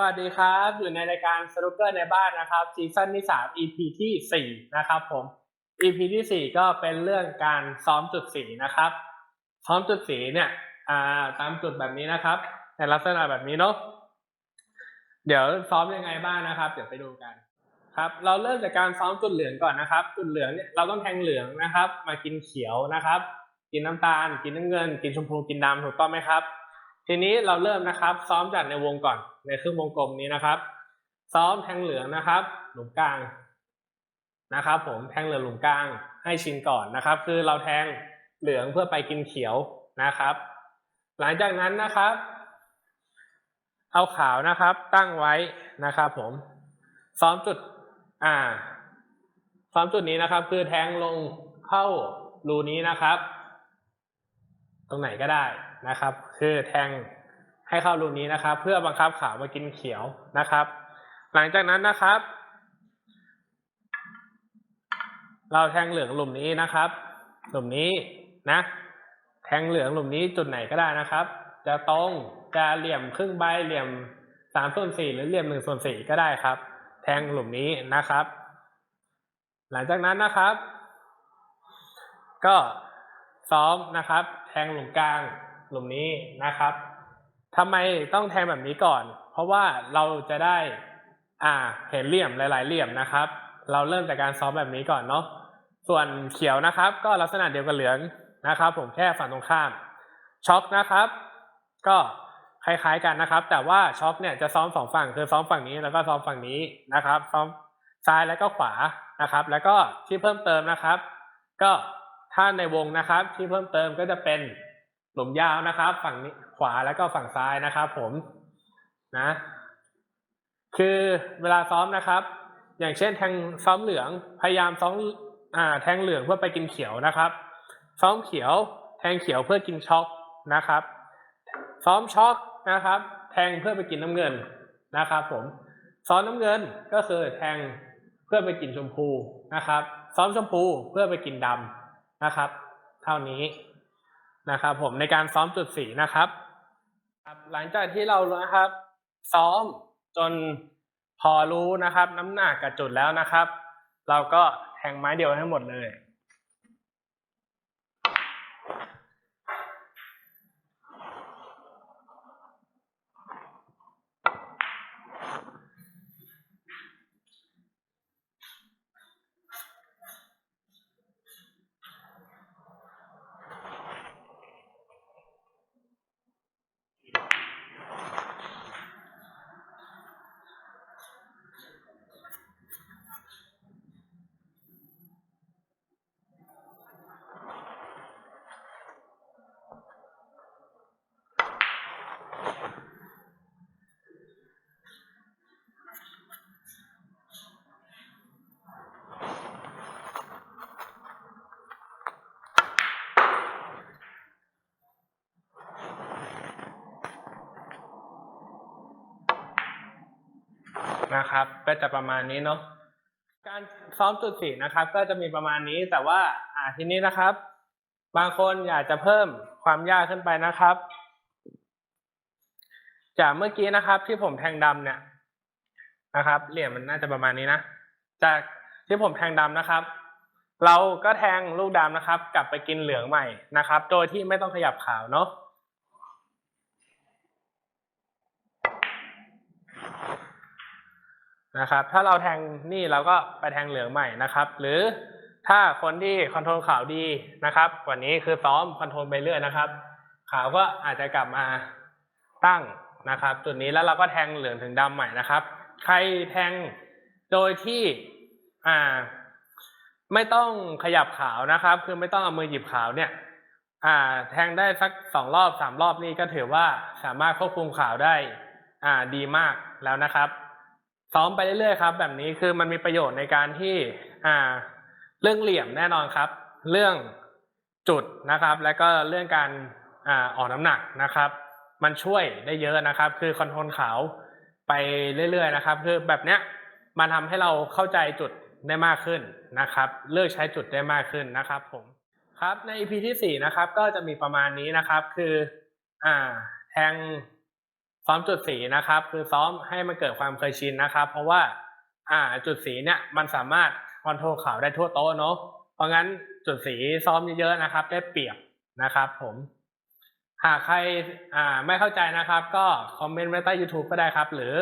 วัสดีครับ อยู่ในรายการสนุกเกอร์ในบ้านนะครับซีซั่นที่สาม EP ที่สี่นะครับผม EP ที่สี่ก็เป็นเรื่องการซ้อมจุดสีนะครับ ซ้อมจุดสีเนี่ยอ่าตามจุดแบบนี้นะครับ ในลักษณะแบบนี้เนาะเดี๋ยวซ้อมยังไงบ้างนะครับ เดี๋ยวไปดูกันครับ เราเริ่มจากการซ้อมจุดเหลืองก่อนนะครับ จุดเหลืองเนี่ยเราต้องแทงเหลืองนะครับ มากินเขียวนะครับ กินน้ำตาล กินน้ำเงิน กินชมพูกินดำถูกต้องไหมครับ ทีนี้เราเริ่มนะครับ ซ้อมจากในวงก่อนในครึ่งวงกลมนี้นะครับ ซ้อมแทงเหลืองนะครับ หลุมกลางนะครับ ผมแทงเหลืองหลุมกลางให้ชินก่อนนะครับ คือเราแทงเหลืองเพื่อไปกินเขียวนะครับ หลังจากนั้นนะครับ เอาขาวนะครับ ตั้งไว้นะครับ ผมซ้อมจุดอ่าซ้อมจุดนี้นะครับ คือแทงลงเข้ารูนี้นะครับ ตรงไหนก็ได้นะครับ คือแทงให้เข้ารูนี้นะครับ เพื่อบังคับขาวมากินเขียวนะครับ หลังจากนั้นนะครับ เราแทงเหลืองหลุมนี้นะครับ หลุมนี้นะ แทงเหลืองหลุมนี้จุดไหนก็ได้นะครับ จะตรงจะเหลี่ยมครึ่งใบเหลี่ยมสามส่วนสี่หรือเหลี่ยมหนึ่งส่วนสี่ก็ได้ครับ แทงหลุมนี้นะครับ หลังจากนั้นนะครับ ก็ซ้อมนะครับ แทงหลุมกลางหลุมนี้นะครับทำไมต้องแทงแบบนี้ก่อน เพราะว่าเราจะได้อ่าเห็นเหลี่ยมหลาย ๆ เหลี่ยมนะครับ เราเริ่มจากการซ้อมแบบนี้ก่อนเนาะส่วนเขียวนะครับ ก็ลักษณะเดียวกับเหลืองนะครับ ผมแค่ฝั่งตรงข้ามช็อคนะครับ ก็คล้ายๆกันนะครับ แต่ว่าช็อคเนี่ยจะซ้อมสองฝั่งคือซ้อมฝั่งนี้แล้วก็ซ้อมฝั่งนี้นะครับ ซ้อมซ้ายแล้วก็ขวานะครับ แล้วก็ที่เพิ่มเติมนะครับ ก็ ถ้าในวงนะครับที่เพิ่มเติมก็จะเป็นหลุมยาวนะครับ ฝั่งนี้ขวาแล้วก็ฝั่งซ้ายนะครับ ผมนะ คือเวลาซ้อมนะครับ อย่างเช่นแทงซ้อมเหลืองพยายามซ้อมอ่าแทงเหลืองเพื่อไปกินเขียวนะครับ ซ้อมเขียว แทงเขียวเพื่อกินช็อกนะครับ ซ้อมช็อกนะครับ แทงเพื่อไปกินน้ำเงินนะครับ ผมซ้อมน้ำเงินก็คือแทงเพื่อไปกินชมพูนะครับ ซ้อมชมพูเพื่อไปกินดำ นะครับ เท่านี้นะครับผมในการซ้อมจุดสีนะครับ หลังจากที่เรานะครับ ซ้อมจนพอรู้นะครับ น้ำหนักกับจุดแล้วนะครับ เราก็แทงไม้เดียวให้หมดเลย นะครับ ก็จะประมาณนี้เนาะการซ้อมจุดสีนะครับ ก็จะมีประมาณนี้แต่ว่าอ่าทีนี้นะครับ บางคนอยากจะเพิ่มความยากขึ้นไปนะครับ จากเมื่อกี้นะครับ ที่ผมแทงดำเนี่ยนะครับ เหลี่ยมมันน่าจะประมาณนี้นะจากที่ผมแทงดำนะครับ เราก็แทงลูกดำนะครับ กลับไปกินเหลืองใหม่นะครับ โดยที่ไม่ต้องขยับขาวเนาะ นะครับ ถ้าเราแทงนี่เราก็ไปแทงเหลืองใหม่นะครับ หรือถ้าคนที่คอนโทรลขาวดีนะครับกว่านี้คือซ้อมคอนโทรลไปเรื่อยนะครับ ขาวก็อาจจะกลับมาตั้งนะครับ จุดนี้แล้วเราก็แทงเหลืองถึงดำใหม่นะครับ ใครแทงโดยที่อ่าไม่ต้องขยับขาวนะครับ คือไม่ต้องเอามือหยิบขาวเนี่ยอ่าแทงได้สักสองรอบสามรอบนี่ก็ถือว่าสามารถควบคุมขาวได้อ่าดีมากแล้วนะครับ ซ้อมไปเรื่อยๆครับ แบบนี้คือมันมีประโยชน์ในการที่อ่าเรื่องเหลี่ยมแน่นอนครับ เรื่องจุดนะครับ และก็เรื่องการอ่าออกน้ำหนักนะครับ มันช่วยได้เยอะนะครับ คือคอนโทรลขาวไปเรื่อยๆนะครับ คือแบบเนี้ยมันทำให้เราเข้าใจจุดได้มากขึ้นนะครับ เลือกใช้จุดได้มากขึ้นนะครับ ผมครับใน EP ที่สี่นะครับก็จะมีประมาณนี้นะครับ คืออ่าแทง ซ้อมจุดสีนะครับ คือซ้อมให้มันเกิดความเคยชินนะครับ เพราะว่าอ่าจุดสีเนี่ยมันสามารถคอนโทรลขาวได้ทั่วโต๊ะเนาะเพราะงั้นจุดสีซ้อมเยอะๆนะครับ ได้เปรียบนะครับ ผมหากใครอ่าไม่เข้าใจนะครับ ก็คอมเมนต์ไว้ใต้ YouTube ก็ได้ครับ หรือ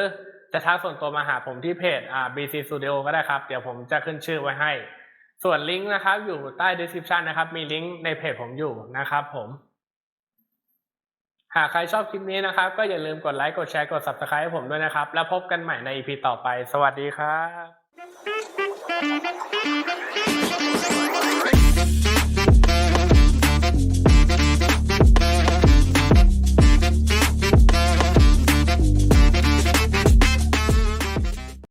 จะทักส่วนตัวมาหาผมที่เพจอ่า BC Studio ก็ได้ครับ เดี๋ยวผมจะขึ้นชื่อไว้ให้ ส่วนลิงก์นะครับ อยู่ใต้ description นะครับ มีลิงก์ในเพจผมอยู่นะครับ ผม หากใครชอบคลิปนี้นะครับ ก็อย่าลืมกดไลค์กดแชร์กด subscribe ให้ผมด้วยนะครับ แล้วพบกันใหม่ใน EP ต่อไป สวัสดีครับ